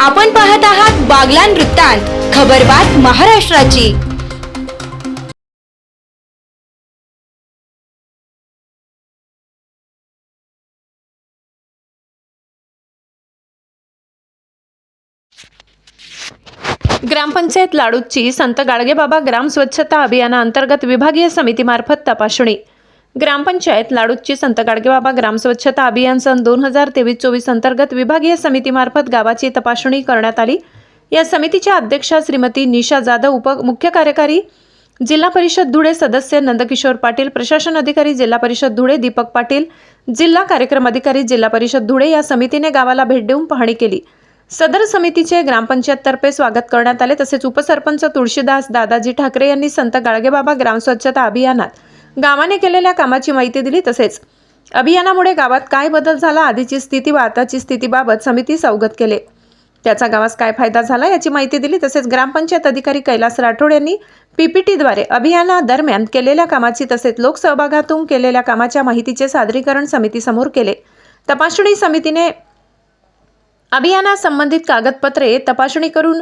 आपण पाहत आहात बागलान वृत्तांत खबरबात महाराष्ट्राची. ग्रामपंचायत लाडूची संत गाडगेबाबा ग्राम स्वच्छता अभियानाअंतर्गत विभागीय समितीमार्फत तपासणी. ग्रामपंचायत लाडूची संत गाडगेबाबा ग्राम स्वच्छता अभियान सन दोन हजार तेवीस चोवीस अंतर्गत विभागीय समितीमार्फत गावाची तपासणी करण्यात आली. या समितीच्या अध्यक्षा श्रीमती निशा जाधव उप मुख्य कार्यकारी जिल्हा परिषद धुळे सदस्य नंदकिशोर पाटील प्रशासन अधिकारी जिल्हा परिषद धुळे दीपक पाटील जिल्हा कार्यक्रम अधिकारी जिल्हा परिषद धुळे या समितीने गावाला भेट देऊन पाहणी केली. सदर समितीचे ग्रामपंचायततर्फे स्वागत करण्यात आले तसेच उपसरपंच तुळशीदास दादाजी ठाकरे यांनी संत गाडगेबाबा ग्राम स्वच्छता अभियानात गावाने केलेल्या कामाची माहिती दिली तसेच. अभियानामुळे गावात काय बदल झाला आधीची स्थिती व आताची स्थितीबाबत समितीस अवगत केले. त्याचा गावास काय फायदा झाला याची माहिती दिली तसेच ग्रामपंचायत अधिकारी कैलास राठोड यांनी पीपीटीद्वारे अभियानादरम्यान केलेल्या कामाची तसेच लोकसहभागातून केलेल्या कामाच्या माहितीचे सादरीकरण समितीसमोर केले. तपासणी समितीने अभियानासंबंधित कागदपत्रे तपासणी करून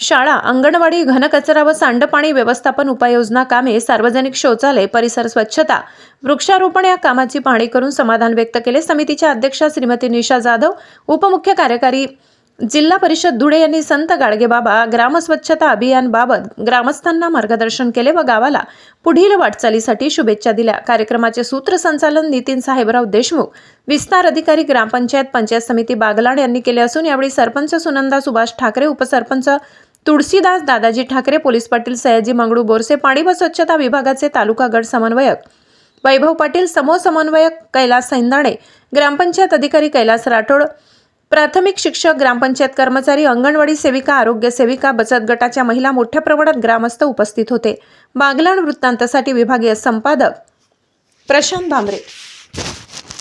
शाळा अंगणवाडी घनकचरा व सांडपाणी व्यवस्थापन उपाययोजना कामे सार्वजनिक शौचालय परिसर स्वच्छता वृक्षारोपण या कामाची पाहणी करून समाधान व्यक्त केले. समितीच्या अध्यक्षा श्रीमती निशा जाधव उपमुख्य कार्यकारी जिल्हा परिषद धुळे यांनी संत गाडगेबाबा ग्रामस्वच्छता अभियानबाबत ग्रामस्थांना मार्गदर्शन केले व गावाला पुढील वाटचालीसाठी शुभेच्छा दिल्या. कार्यक्रमाचे सूत्रसंचालन नितीन साहेबराव देशमुख विस्तार अधिकारी ग्रामपंचायत पंचायत समिती बागलाण यांनी केले असून यावेळी सरपंच सुनंदा सुभाष ठाकरे उपसरपंच तुळशीदास दादाजी ठाकरे पोलीस पाटील सयाजी मंगळू बोरसे पाणी व स्वच्छता विभागाचे तालुका गट समन्वयक वैभव पाटील समूह समन्वयक कैलास सैंदाणे ग्रामपंचायत अधिकारी कैलास राठोड प्राथमिक शिक्षक ग्रामपंचायत कर्मचारी अंगणवाडी सेविका आरोग्य सेविका बचत गटाच्या महिला मोठ्या प्रमाणात ग्रामस्थ उपस्थित होते. बागलाण वृत्तांतासाठी विभागीय संपादक प्रशांत भांबरे.